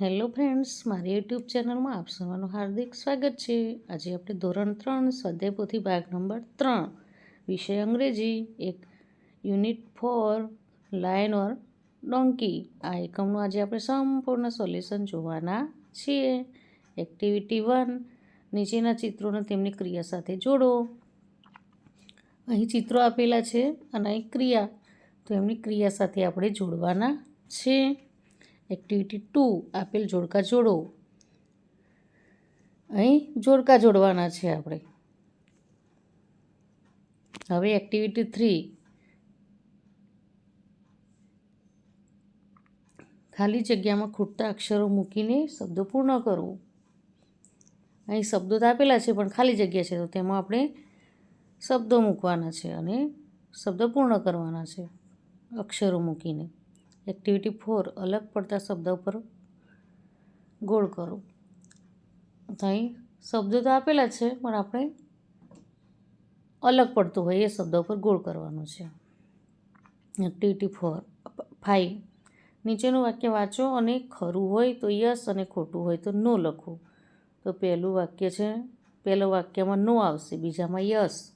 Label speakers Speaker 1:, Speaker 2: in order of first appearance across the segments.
Speaker 1: Hello friends, મારી YouTube ચેનલમાં આપ સૌનું હાર્દિક સ્વાગત છે. આજે આપણે ધોરણ ત્રણ સ્વાધ્યાય ભાગ નંબર ત્રણ, વિષય અંગ્રેજી, એક unit four, lion or donkey. આ એકમનું આજે આપણે સંપૂર્ણ સોલ્યુશન જોવાના છીએ. એક્ટિવિટી વન, નીચેના ચિત્રોને તેમની ક્રિયા સાથે જોડો. અહીં ચિત્રો આપેલા છે અને અહીં ક્રિયા, તો એમની ક્રિયા સાથે આપણે જોડવાના છે એક્ટિવિટી ટુ, આપેલ જોડકા જોડો. અહીં જોડકા જોડવાના છે આપણે. હવે એક્ટિવિટી થ્રી. ખાલી જગ્યામાં ખૂટતા અક્ષરો મૂકીને શબ્દો પૂર્ણ કરવું. અહીં શબ્દો તો આપેલા છે, પણ ખાલી જગ્યા છે, તો તેમાં આપણે શબ્દો મૂકવાના છે અને શબ્દ પૂર્ણ કરવાના છે, અક્ષરો મૂકીને. એક્ટિવિટી ફોર અલગ પડતા શબ્દ પર ગોળ કરો. અહીં શબ્દો તો આપેલા છે, પણ આપણે અલગ પડતું હોય એ શબ્દો પર ગોળ કરવાનું છે. એક્ટિવિટી ફોર ફાઇવ નીચેનું વાક્ય વાંચો અને ખરું હોય તો યસ અને ખોટું હોય તો નો લખો. તો પહેલું વાક્ય છે, પહેલું વાક્યમાં નો આવશે, બીજામાં યસ,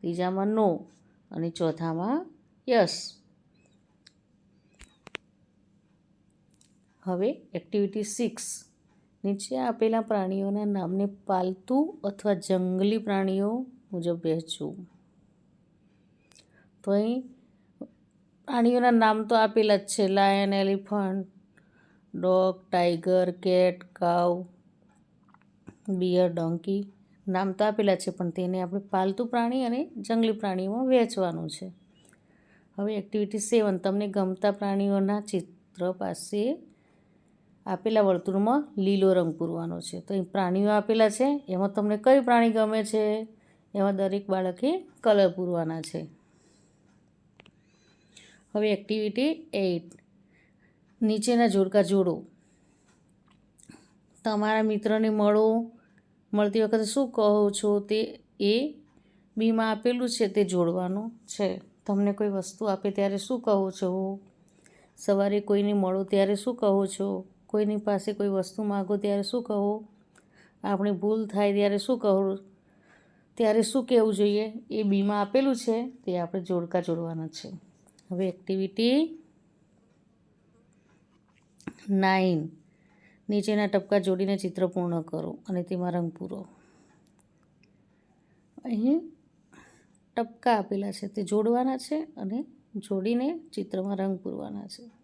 Speaker 1: ત્રીજામાં નો, અને ચોથામાં યસ. હવે એક્ટિવિટી સિક્સ નીચે આપેલા પ્રાણીઓના નામને પાલતુ અથવા જંગલી પ્રાણીઓ મુજબ વહેંચવું. તો અહીં પ્રાણીઓના નામ તો આપેલા જ છે. Lion elephant dog tiger cat cow bear donkey નામ તો આપેલા છે, પણ તેને આપણે પાલતુ પ્રાણી અને જંગલી પ્રાણીઓમાં વહેંચવાનું છે. હવે એક્ટિવિટી સેવન તમને ગમતા પ્રાણીઓના ચિત્ર પાસે આપેલા વર્તુળમાં લીલો રંગ પૂરવાનો છે. તો અહીં પ્રાણીઓ આપેલા છે. એમાં તમને કઈ પ્રાણી ગમે છે? એમાં દરેક બાળકે કલર પૂરવાના છે. હવે એક્ટિવિટી એઇટ નીચેના જોડકા જોડો. તમારા મિત્રને મળો. મળતી વખતે શું કહો છો તે એ બીમાં આપેલું છે તે જોડવાનું છે. તમને કોઈ વસ્તુ આપે ત્યારે શું કહો છો? સવારે કોઈને મળો ત્યારે શું કહો છો? કોઈની પાસે કોઈ વસ્તુ માગો ત્યારે શું કહો? આપણી ભૂલ થાય ત્યારે શું કહો? ત્યારે શું કહેવું જોઈએ? એ બીમાં આપેલું છે, તે આપણે જોડકા જોડવાના છે. હવે એક્ટિવિટી નાઇન નીચેના ટપકા જોડીને ચિત્ર પૂર્ણ કરો અને તેમાં રંગ પૂરો. અહીં ટપકા આપેલા છે, તે જોડવાના છે અને જોડીને ચિત્રમાં રંગ પૂરવાના છે.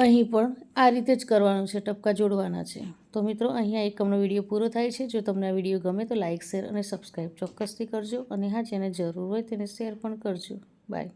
Speaker 1: અહીં પણ આ રીતે જ કરવાનું છે, ટપકા જોડવાના છે. તો મિત્રો અહીંયા એકમનો વીડિયો પૂરો થાય છે. જો તમને આ વીડિયો ગમે તો લાઇક શેર અને સબસ્ક્રાઈબ ચોક્કસથી કરજો અને હા, જેને જરૂર હોય તેને શેર પણ કરજો. બાય.